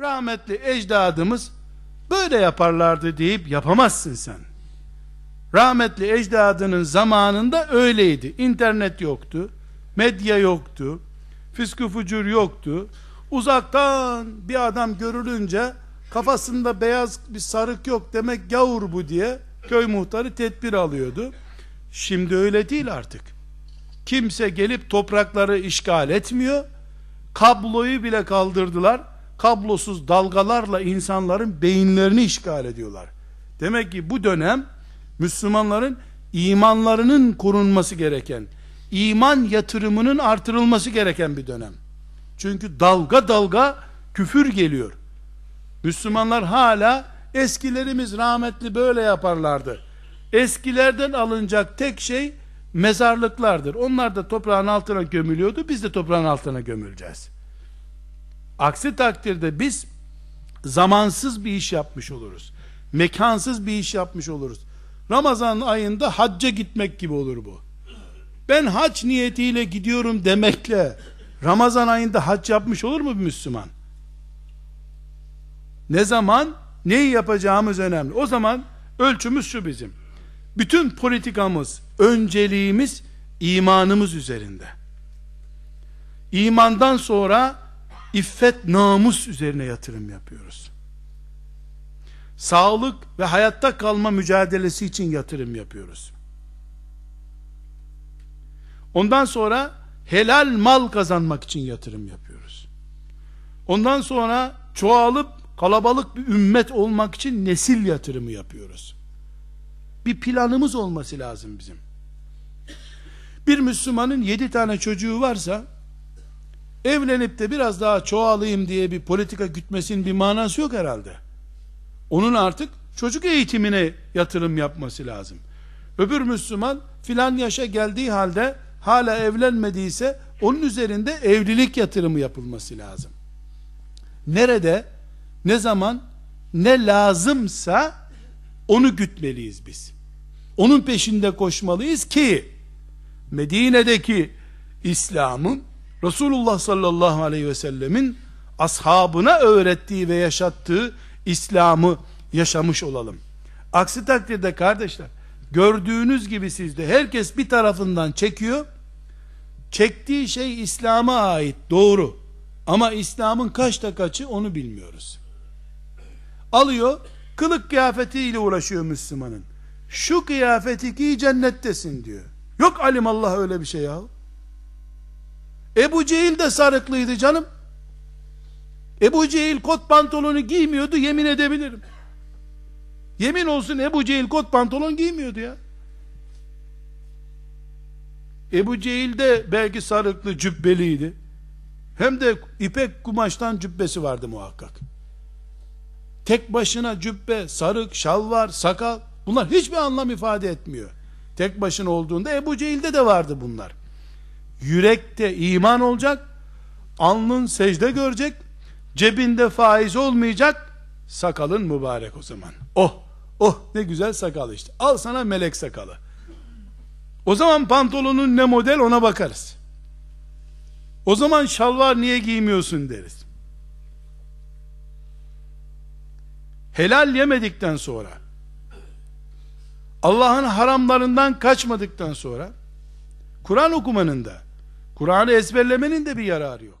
rahmetli ecdadımız böyle yaparlardı deyip yapamazsın sen. Rahmetli ecdadının zamanında öyleydi. İnternet yoktu, medya yoktu, fiskü fucur yoktu. Uzaktan bir adam görülünce kafasında beyaz bir sarık yok demek gavur bu diye köy muhtarı tedbir alıyordu. Şimdi öyle değil artık. Kimse gelip toprakları işgal etmiyor. Kabloyu bile kaldırdılar. Kablosuz dalgalarla insanların beyinlerini işgal ediyorlar. Demek ki bu dönem Müslümanların imanlarının korunması gereken, iman yatırımının artırılması gereken bir dönem. Çünkü dalga dalga küfür geliyor. Müslümanlar hala eskilerimiz rahmetli böyle yaparlardı. Eskilerden alınacak tek şey mezarlıklardır. Onlar da toprağın altına gömülüyordu. Biz de toprağın altına gömüleceğiz. Aksi takdirde biz zamansız bir iş yapmış oluruz. Mekansız bir iş yapmış oluruz. Ramazan ayında hacca gitmek gibi olur bu. Ben hac niyetiyle gidiyorum demekle Ramazan ayında hac yapmış olur mu bir Müslüman? Ne zaman neyi yapacağımız önemli. O zaman ölçümüz şu bizim. Bütün politikamız, önceliğimiz imanımız üzerinde. İmandan sonra iffet, namus üzerine yatırım yapıyoruz. Sağlık ve hayatta kalma mücadelesi için yatırım yapıyoruz. Ondan sonra helal mal kazanmak için yatırım yapıyoruz. Ondan sonra çoğalıp kalabalık bir ümmet olmak için nesil yatırımı yapıyoruz. Bir planımız olması lazım bizim. Bir Müslümanın yedi tane çocuğu varsa evlenip de biraz daha çoğalayım diye bir politika gütmesinin bir manası yok herhalde. Onun artık çocuk eğitimine yatırım yapması lazım. Öbür Müslüman filan yaşa geldiği halde hala evlenmediyse onun üzerinde evlilik yatırımı yapılması lazım. Nerede, ne zaman, ne lazımsa onu gütmeliyiz biz. Onun peşinde koşmalıyız ki Medine'deki İslam'ın Resulullah sallallahu aleyhi ve sellemin ashabına öğrettiği ve yaşattığı İslam'ı yaşamış olalım. Aksi takdirde kardeşler gördüğünüz gibi sizde herkes bir tarafından çekiyor. Çektiği şey İslam'a ait doğru. Ama İslam'ın kaçta kaçı onu bilmiyoruz. Alıyor kılık kıyafetiyle uğraşıyor Müslümanın. Şu kıyafeti giy cennettesin diyor. Yok alim Allah öyle bir şey ya. Ebu Cehil de sarıklıydı canım. Ebu Cehil kot pantolonu giymiyordu yemin edebilirim. Yemin olsun Ebu Cehil kot pantolon giymiyordu ya. Ebu Cehil de belki sarıklı cübbeliydi. Hem de ipek kumaştan cübbesi vardı muhakkak. Tek başına cübbe, sarık, şalvar, sakal bunlar hiçbir anlam ifade etmiyor. Tek başına olduğunda Ebu Cehil'de de vardı bunlar. Yürekte iman olacak, alnın secde görecek, cebinde faiz olmayacak, sakalın mübarek o zaman. Oh, oh ne güzel sakal işte. Al sana melek sakalı. O zaman pantolonun ne model ona bakarız. O zaman şalvar niye giymiyorsun deriz. Helal yemedikten sonra Allah'ın haramlarından kaçmadıktan sonra Kur'an okumanın da Kur'an'ı ezberlemenin de bir yararı yok.